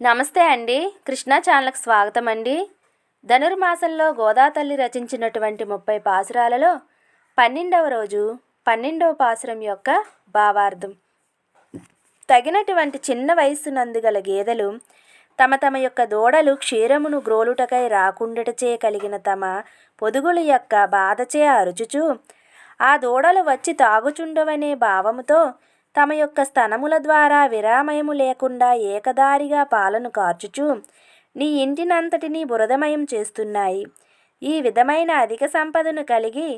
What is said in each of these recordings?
నమస్తే అండి. కృష్ణా ఛానల్కి స్వాగతం అండి. ధనుర్మాసంలో గోదాతల్లి రచించినటువంటి ముప్పై పాసురాలలో పన్నెండవ రోజు పన్నెండవ పాసురం యొక్క భావార్థం. తగినటువంటి చిన్న వయస్సు నందుగల గేదెలు తమ తమ యొక్క దూడలు క్షీరమును గ్రోలుటకై రాకుండటచే కలిగిన తమ పొదుగుల యొక్క బాధచే అరుచుచు ఆ దూడలు వచ్చి తాగుచుండవనే భావముతో తమ యొక్క స్థనముల ద్వారా విరామయము లేకుండా ఏకదారిగా పాలను కార్చుచు నీ ఇంటినంతటినీ బురదమయం చేస్తున్నాయి. ఈ విధమైన అధిక సంపదను కలిగి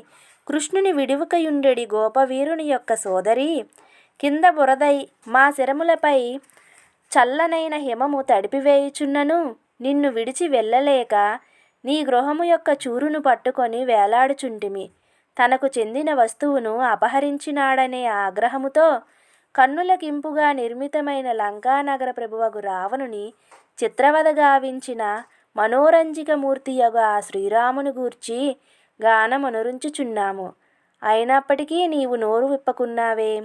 కృష్ణుని విడువకయుండెడి గోపవీరుని యొక్క సోదరి కింద బురదై మా శిరములపై చల్లనైన హిమము తడిపివేయుచున్నను. నిన్ను విడిచి వెళ్ళలేక నీ గృహము యొక్క చూరును పట్టుకొని వేలాడుచుంటిమి. తనకు చెందిన వస్తువును అపహరించినాడనే ఆగ్రహముతో కన్నులకింపుగా నిర్మితమైన లంకానగర ప్రభువగు రావణుని చిత్రవద గావించిన మనోరంజికమూర్తియగు ఆ శ్రీరాముని గూర్చి గానమనురుంచుచున్నాము. అయినప్పటికీ నీవు నోరు విప్పకున్నావే.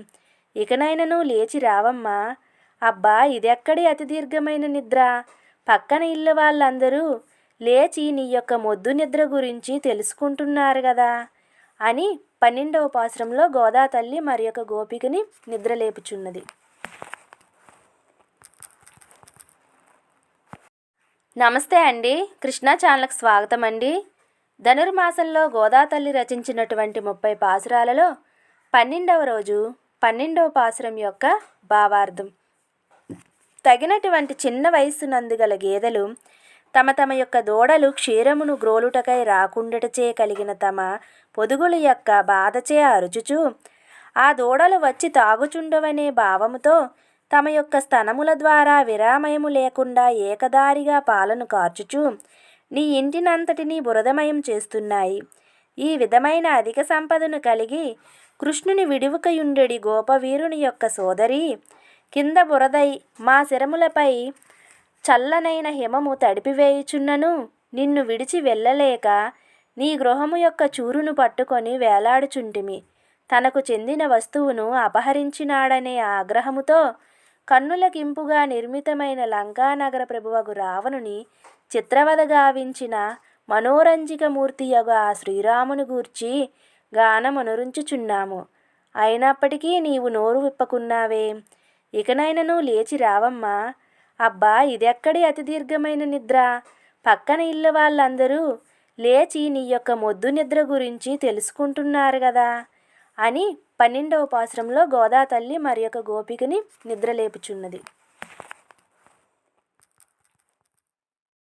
ఇకనైనను లేచి రావమ్మా. అబ్బా ఇదెక్కడి అతి దీర్ఘమైన నిద్ర? పక్కన ఇల్లు వాళ్ళందరూ లేచి నీ యొక్క మొద్దు నిద్ర గురించి తెలుసుకుంటున్నారు కదా అని పన్నెండవ పాశ్రంలో గోదా తల్లి మరి యొక్క గోపికని నిద్రలేపుచున్నది. నమస్తే అండి. కృష్ణా ఛానల్కి స్వాగతం అండి. ధనుర్మాసంలో గోదా తల్లి రచించినటువంటి ముప్పై పాసురాలలో పన్నెండవ రోజు పన్నెండవ పాసురం యొక్క భావార్థం. తగినటువంటి చిన్న వయస్సు నందుగల గేదెలు తమ తమ యొక్క దూడలు క్షీరమును గ్రోలుటకై రాకుండటచే కలిగిన తమ పొదుగుల యొక్క బాధచే అరుచుచు. ఆ దూడలు వచ్చి తాగుచుండవనే భావముతో తమ యొక్క స్తనముల ద్వారా విరామయము లేకుండా ఏకదారిగా పాలను కార్చుచు. నీ ఇంటినంతటినీ బురదమయం చేస్తున్నాయి. ఈ విధమైన అధిక సంపదను కలిగి కృష్ణుని విడివుకయుండెడి గోపవీరుని యొక్క సోదరి. కింద బురదై మా శిరములపై చల్లనైన హిమము తడిపివేయుచున్నను. నిన్ను విడిచి వెళ్ళలేక నీ గృహము యొక్క చూరును పట్టుకొని వేలాడుచుంటిమి. తనకు చెందిన వస్తువును అపహరించినాడనే ఆగ్రహముతో కన్నులకింపుగా నిర్మితమైన లంకానగర ప్రభువగు రావణుని చిత్రవద గావించిన మనోరంజిక ఆ శ్రీరాముని గూర్చి గానమనురుంచుచున్నాము. అయినప్పటికీ నీవు నోరు విప్పకున్నావే. ఇకనైనను లేచి రావమ్మా. అబ్బా ఇదెక్కడి అతి దీర్ఘమైన నిద్ర? పక్కన ఇల్లు వాళ్ళందరూ లేచి నీ యొక్క మొద్దు నిద్ర గురించి తెలుసుకుంటున్నారు కదా అని పన్నెండవ పాశ్రంలో గోదా తల్లి మరి యొక్క గోపికని నిద్రలేపుచున్నది.